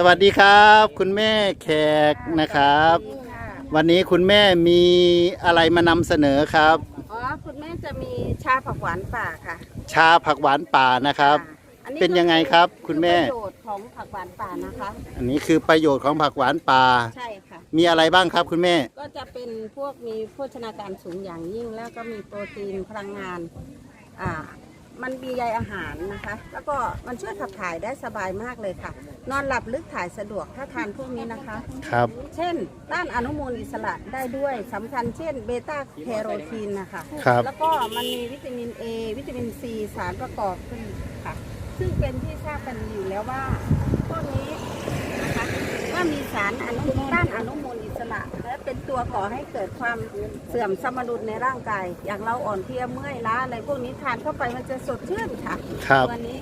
สวัสดีครับ คุณแม่แขกนะครับ วันนี้คุณแม่มีอะไรมานำเสนอครับ อ๋อคุณแม่จะมีชาผักหวานป่าค่ะชาผักหวานป่านะครับอัเป็นยังไงครับคุณแม่ ประโยชน์ของผักหวานป่านะคะ อันนี้คือประโยชน์ของผักหวานป่า ใช่ค่ะ มีอะไรบ้างครับคุณแม่ ก็จะเป็นพวกมีโภชนาการสูงอย่างยิ่งแล้วก็มีโปรตีนพลังงานอ่า มันมีใยอาหารนะคะ แล้วก็มันช่วยขับถ่ายได้สบายมากเลยค่ะ นอนหลับลึกถ่ายสะดวกถ้าทานพวกนี้นะคะ ครับ เช่นต้านอนุมูลอิสระได้ด้วยสำคัญเช่นเบต้าแคโรทีนนะคะ ครับแล้วก็มันมีวิตามิน A วิตามิน C สารประกอบขึ้นค่ะ ซึ่งเป็นที่ทราบกันอยู่แล้วว่าพวกนี้ นะคะว่ามีสารอนุต้านอนุมูลอิสระ และเป็นตัวก่อให้เกิดความเสื่อมสมดุลในร่างกาย อย่างเราอ่อนเพลียเมื่อยล้าอะไรพวกนี้ทานเข้าไปมันจะสดชื่นค่ะครับ ตัวนี้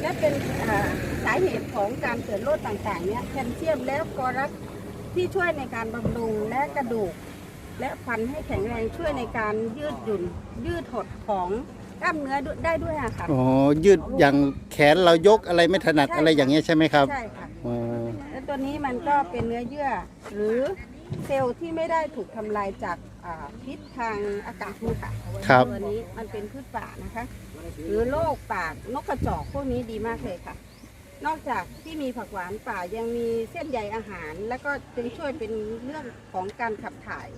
และเป็นเอ่อสาเหตุของการเกิดโรคต่างๆเนี่ยแคลเซียมและฟอรัสที่ช่วยในการบำรุงและกระดูก และฟันให้แข็งแรงช่วยในการยืดหยุ่น ยืดหดของกล้ามเนื้อด้วยได้ด้วยอะค่ะ อ๋อ ยืดอย่างแขนเรายกอะไรไม่ถนัดใช่อะไรอย่างเงี้ยใช่ไหมครับ ใช่ค่ะอ๋อ และตัวนี้มันก็เป็นเนื้อเยื่อ หรือเซลล์ที่ไม่ได้ถูกทำลายจากอ่าพิษทางอากาศนี่ค่ะครับ ตัวนี้มันเป็นพืชป่านะคะ หรือโรคปากนกกระจอกพวกนี้ดีมากเลยค่ะ นอกจากที่มีผักหวานป่ายังมีเส้นใยอาหาร แล้วก็จึงช่วยเป็นเรื่องของการขับถ่าย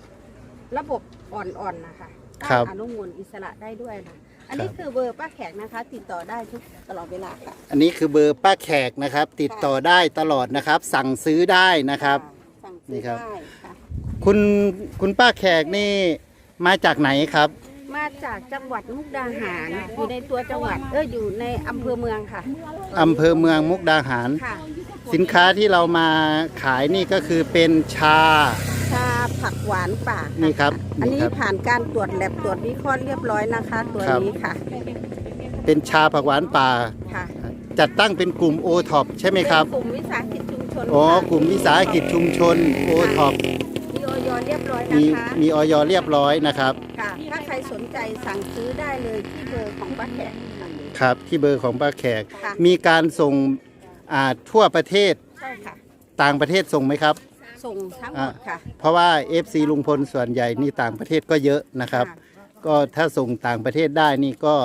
ระบบอ่อนๆนะคะครับต้านอนุมูลอิสระได้ด้วยนะ อันนี้คือเบอร์ป้าแขกนะคะ ติดต่อได้ทุกตลอดเวลาค่ะอันนี้คือเบอร์ป้าแขกนะครับ ติดต่อได้ตลอดนะครับ สั่งซื้อได้นะครับ สั่งนี่ซื้อครับ ได้ค่ะ คุณคุณป้าแขกนี่มาจากไหนครับ มาจากจังหวัดมุกดาหารอยู่ในตัวจังหวัดเอออยู่ในอำเภอเมืองค่ะ อำเภอเมืองมุกดาหาร ค่ะ สินค้าที่เรามาขายนี่ก็คือเป็นชาชา ผักหวานป่านี่ครับอันนี้นี่ครับ ผ่านการตรวจแลบตรวจวิเคราะห์เรียบร้อยนะคะ ตัวครับ นี้ค่ะเป็นชาผักหวานป่า ค่ะจัดตั้งเป็นกลุ่มโอท็อปใช่ไหมครับ เป็นกลุ่มวิสาหกิจชุมชนอ๋อค่ะกลุ่มวิสาหกิจชุมชนโอท็อปมีออยเรียบร้อยมีนะคะมีออยเรียบร้อยนะครับ ค่ะ ถ้าใครสนใจสั่งซื้อได้เลยที่เบอร์ของป้าแขกค่ะ ครับ ที่เบอร์ของป้าแขก ค่ะ มีการส่งอ่าทั่วประเทศใช่ค่ะ ต่างประเทศส่งไหมครับ ส่งทั้งหมดค่ะ เพราะว่า FC ลุงพลส่วนใหญ่นี่ต่างประเทศก็เยอะนะครับค่ะก็ถ้าส่งต่างประเทศได้นี่ก็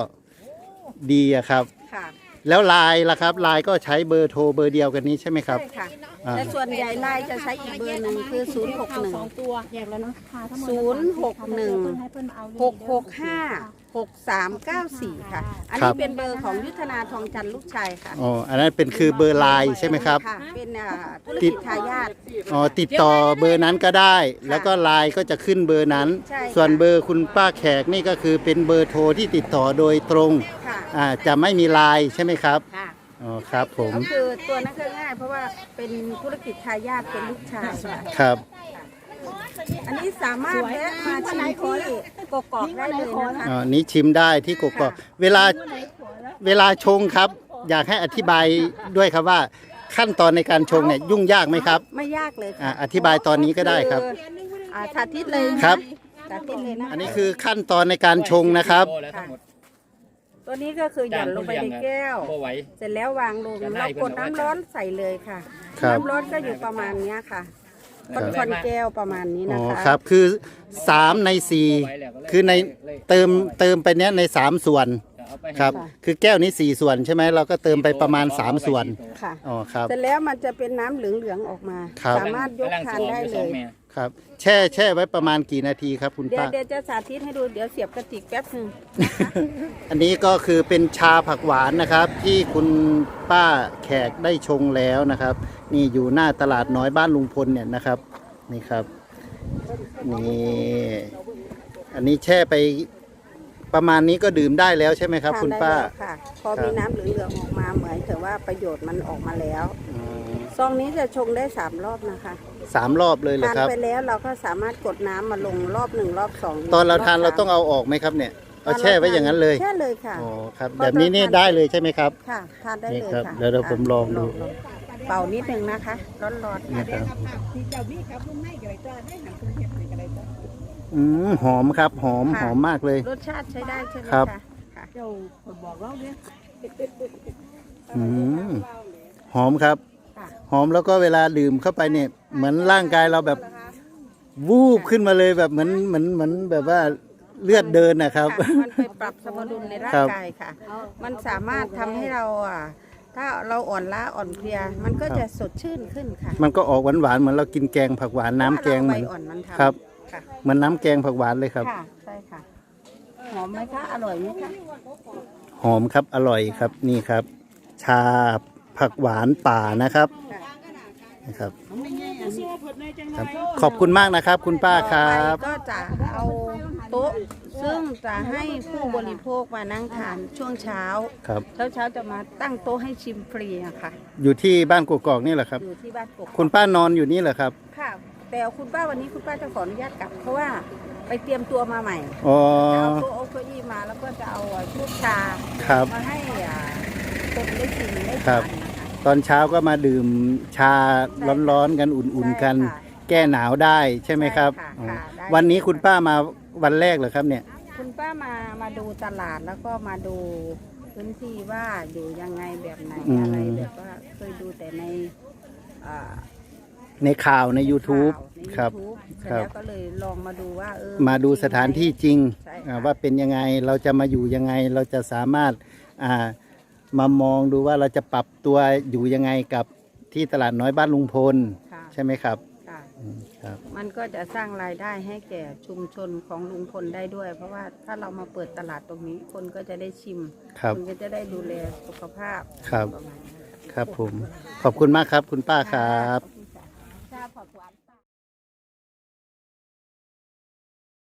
ดีอะครับ ค่ะ แล้วไลน์ล่ะครับไลน์ก็ใช้เบอร์โทรเบอร์เดียวกันนี้ใช่ไหมครับ ใช่ค่ะอ่า แต่ส่วนใหญ่ไลน์จะใช้อีกเบอร์หนึ่งคือ 0 6 สอง1 ตัวแยกแล้วเนาะค่ะทั้งหมดศูนย์หกหนึ่งให้เพิ่นเอา6 6 5 6 3 9 4 ค่ะ อันครันี้บ เป็นเบอร์ของยุทธนาทองจันทร์ลูกชายค่ะอ๋ออันนั้นเป็นคือเบอร์ไลน์ใช่ไหมครับค่ะ เป็นอ่าธุรกิจทายาท อ๋อติดต่อเบอร์นั้นก็ได้ แล้วก็ไลน์ก็จะขึ้นเบอร์นั้น ใช่ค่ะ ส่วนเบอร์คุณป้าแขกนี่ก็คือเป็นเบอร์โทรที่ติดต่อโดยตรงค่ะ อ่าจะไม่มีไลน์ใช่ไหมครับค่ะอ๋อครับผมก็คือตัวนั้นก็ง่าย เพราะว่าเป็นธุรกิจทายาทเป็นลูกชายค่ะครับ อันนี้สามารถแวะมาชิมที่กกอกได้เลยนะคะอ๋อนี้ชิมได้ที่กกอกเวลาเวลาชงครับ อยากให้อธิบายด้วยครับว่า ขั้นตอนในการชงเนี่ยยุ่งยากไหมครับไม่ยากเลยอ่าค่ะอธิบายตอนนี้ก็ได้ครับ ออ่าสาธิตเลยครับ สาธิตเลยนะอันนี้คือขั้นตอนในการชงนะครับค่ะ ตัวนี้ก็คือหย่อนลงไปในแก้วพอไหว เสร็จแล้ววางลงจะได้เรากดน้ำร้อนใส่เลยค่ะ ครับ น้ำร้อนก็อยู่ประมาณเนี้ยค่ะครับคอนๆแก้วประมาณนี้อ๋นะอคะ ครับคือสามในสี่คือในเติมเติมไปเนี้ยในสามส่วนครับคือแก้วนี้สี่ส่วนใช่ไหมเราก็เติมไปประมาณสามส่วนค่ะ อ๋อครับ เสร็จแล้วมันจะเป็นน้ำเหลืองๆออกมา ครับ สามารถยกทานได้เลย ครับ แช่แช่ไว้ประมาณกี่นาทีครับคุณเดี๋ยวป้า เดี๋ยวจะสาธิตให้ดูเดี๋ยวเสียบกระติกแป๊บหนึงอันนี้ก็คือเป็นชาผักหวานนะครับ ที่คุณป้าแขกได้ชงแล้วนะครับ นี่อยู่หน้าตลาดน้อยบ้านลุงพลเนี่ยนะครับนี่ครับนี่อันนี้แช่ไป ประมาณนี้ก็ดื่มได้แล้วใช่ไหมครับทานคุณได้ป้าแล้วค่ะ พอครับมีน้ำเหลืองๆออกมาเหมือนถือว่าประโยชน์มันออกมาแล้ว อืมซองนี้จะชงได้สามรอบนะคะสามรอบเลยเหรอทานครับ ไปแล้วเราก็สามารถกดน้ำมาลงรอบหนึ่งรอบสองตอนเราทานบเราสมต้องเอาออกไหมครับเนี่ย เอาแช่ไว้อย่างนั้นเลยแช่เลยค่ะ อ๋อครับพอแบบนี้นี่ทานได้เลยใช่ไหมครับ ค่ะทานได้นี่เลยครับค่ะเดี๋ยวเดี๋ยวผมลองดู เป่านิดนึงนะคะ ร้อนๆนี่ค่ะครับ อืมหอมครับ หอมหอมมากเลย รสชาติใช้ได้ใช่ไหมครับคะค่ะเจ้าคนบอกเราเนี่ยอืมหอมครับคค่ะหอมแล้วก็เวลาดื่มเข้าไปเนี่ย เหมือนร่างกายเราแบบวูบขึ้นมาเลยแบบเหมือนเหมือนเหมือนแบบว่าเลือดเดินนะครับ ค่ะมันไปปรับสมดุลในร่าครังบกายค่ะ มันสามารถทำให้เราอะถ้าเราอ่อนล้าอ่อนเพลีย มันก็จะสดชื่นขึ้นค่ะมันก็ออกหวานๆเหมือนเรากินแกงผักหวานน้ำแกงพเหราะมือนว่าเราใบอ่อนมันทำครับ ค่ะ เหมือนน้ำแกงผักหวานเลยครับ ค่ะ ใช่ค่ะ หอมไหมคะ อร่อยไหมคะ หอมครับอร่อยครับนี่ครับ ชาผักหวานป่านะครับนะครับ ครับ ขอบคุณมากนะครับ คุณป้าครับต่อไปก็จะเอาโต๊ะซึ่งจะให้ผู้บริโภคมานั่งทานช่วงเช้า ครับ เช้าเช้าๆจะมาตั้งโต๊ะให้ชิมฟรีอะค่ะ อยู่ที่บ้านกกอกนี่แหละครับ อยู่ที่บ้านกกคุณป้านอนอยู่นี่เหรอครับค่ะ แต่คุณป้าวันนี้คุณป้าจะขออนุญาตกลับ เพราะว่าไปเตรียมตัวมาใหม่อ๋อ จะเอาโต๊ะเอาเก้าอี้มาแล้วก็จะเอาชุดชาครับ มาให้อ่าคนได้ชิมได้ครัทาบ นนะคะตอนเช้าก็มาดื่มชาร้อนๆกันอุ่นๆกัน ใช่ค่ะ แก้หนาวได้ใช่ไหมครับใช่ค่ะอ๋อค่ะได้ วันนี้คุณป้ามาวันแรกเหรอครับเนี่ย คุณป้ามามาดูตลาดแล้วก็มาดูพื้นที่ว่าอยู่ยังไงแบบไหนอืม อะไรแบบว่าเคยดูแต่ในอ่า ในข่าวใน YouTube ข่าวในครับ YouTube เสร็จครับ แล้วก็เลยลองมาดูว่าเออมาดูสถานที่จริงใช่ค่ะอ่าว่าเป็นยังไงเราจะมาอยู่ยังไงเราจะสามารถอ่ามามองดูว่าเราจะปรับตัวอยู่ยังไงกับที่ตลาดน้อยบ้านลุงพล ค่ะใช่ไหมครับค่ะ อืมครับ มันก็จะสร้างรายได้ให้แก่ชุมชนของลุงพลได้ด้วย เพราะว่าถ้าเรามาเปิดตลาดตรงนี้ คนก็จะได้ชิมครับณก็จะได้ดูแลสุขภาพครับ ประมาณนี้ครับผม ขอบคุณมากครับคุณป้าครับ ขอณ